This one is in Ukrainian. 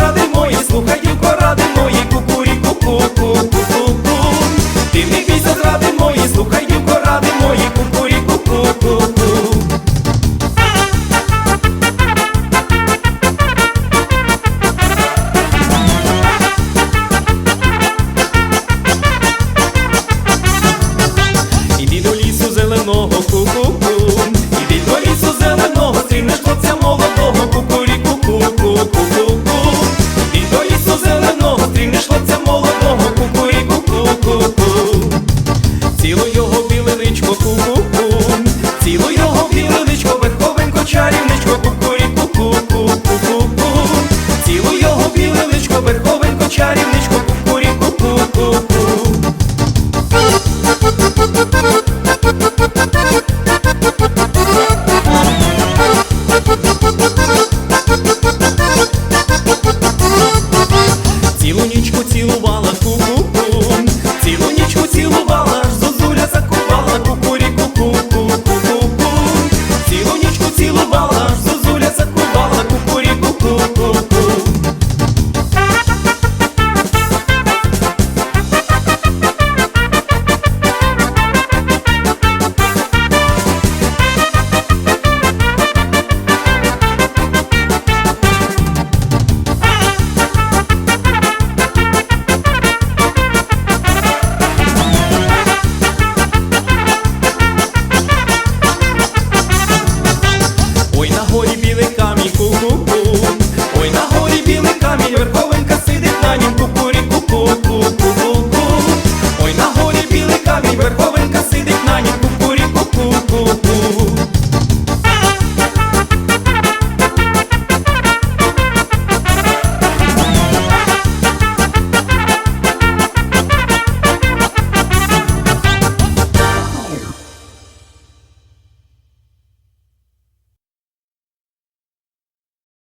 радимо і слухай дівко Ціло його білиничко, верховенько, чарівничко, кукуріку, ку ку Цілуй його білиничко, верховенько, чарівничко, кукуріку, ку ку.